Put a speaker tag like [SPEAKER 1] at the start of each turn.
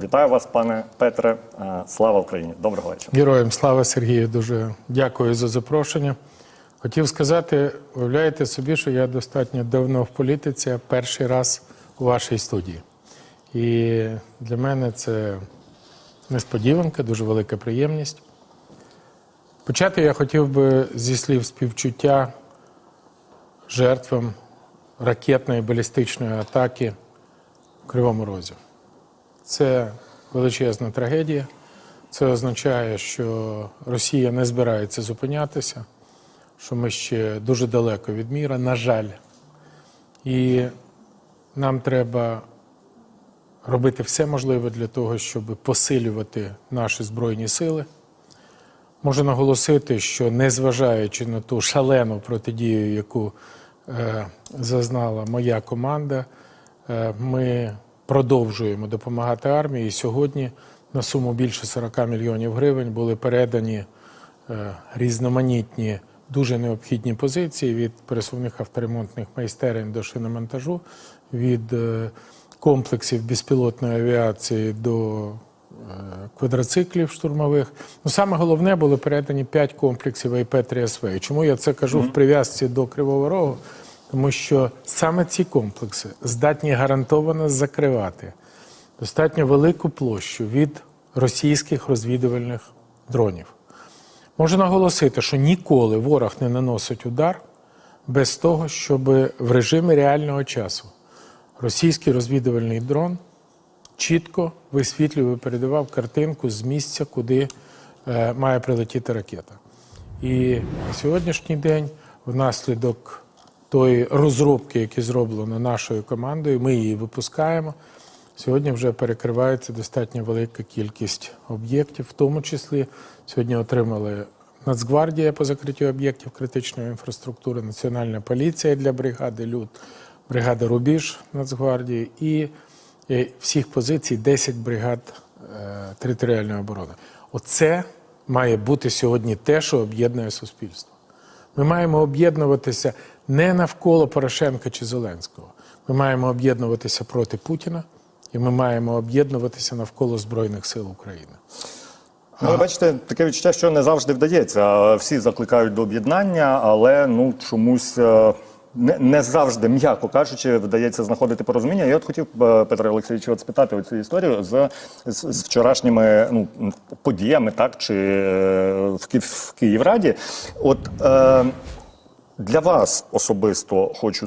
[SPEAKER 1] Вітаю вас, пане Петре. Е, Слава Україні! Доброго вечора.
[SPEAKER 2] Героям слава Сергію, дуже дякую за запрошення. Хотів сказати, уявляєте собі, що я достатньо давно в політиці, а перший раз у вашій студії. І для мене це несподіванка, дуже велика приємність. Почати я хотів би зі слів співчуття жертвам ракетної балістичної атаки в Кривому Розі. Це величезна трагедія. Це означає, що Росія не збирається зупинятися, що ми ще дуже далеко від міра, на жаль. І нам треба робити все можливе для того, щоб посилювати наші збройні сили. Можу наголосити, що незважаючи на ту шалену протидію, яку е, зазнала моя команда, е, ми продовжуємо допомагати армії. І сьогодні на суму більше 40 мільйонів гривень були передані е, різноманітні дуже необхідні позиції від пересувних авторемонтних майстерень до шиномонтажу, від е, комплексів безпілотної авіації до е, квадроциклів штурмових. Ну, саме головне були передані 5 комплексів АйП-3СВ. Чому я це кажу в прив'язці до Кривого Рогу? Тому що саме ці комплекси здатні гарантовано закривати достатньо велику площу від російських розвідувальних дронів. Можу наголосити, що ніколи ворог не наносить удар без того, щоб в режимі реального часу російський розвідувальний дрон чітко висвітлював і передавав картинку з місця, куди е, має прилетіти ракета. І на сьогоднішній день, внаслідок тої розробки, яка зроблена нашою командою, ми її випускаємо. Сьогодні вже перекривається достатньо велика кількість об'єктів, в тому числі сьогодні отримали Нацгвардія по закриттю об'єктів критичної інфраструктури, Національна поліція для бригади ЛЮД, бригада Рубіж Нацгвардії і е, всіх позицій 10 бригад е, територіальної оборони. Оце має бути сьогодні те, що об'єднує суспільство. Ми маємо об'єднуватися не навколо Порошенка чи Зеленського. Ми маємо об'єднуватися проти Путіна, і ми маємо об'єднуватися навколо Збройних сил України.
[SPEAKER 1] Ви бачите, таке відчуття, що не завжди вдається. Всі закликають до об'єднання, але ну чомусь. Не, завжди, м'яко кажучи, вдається знаходити порозуміння. Я от хотів, е, Петро Олексійович, от спитати оцю історію з, з, з вчорашніми ну, подіями, так чи е, в, в Київраді. От е, для вас особисто хочу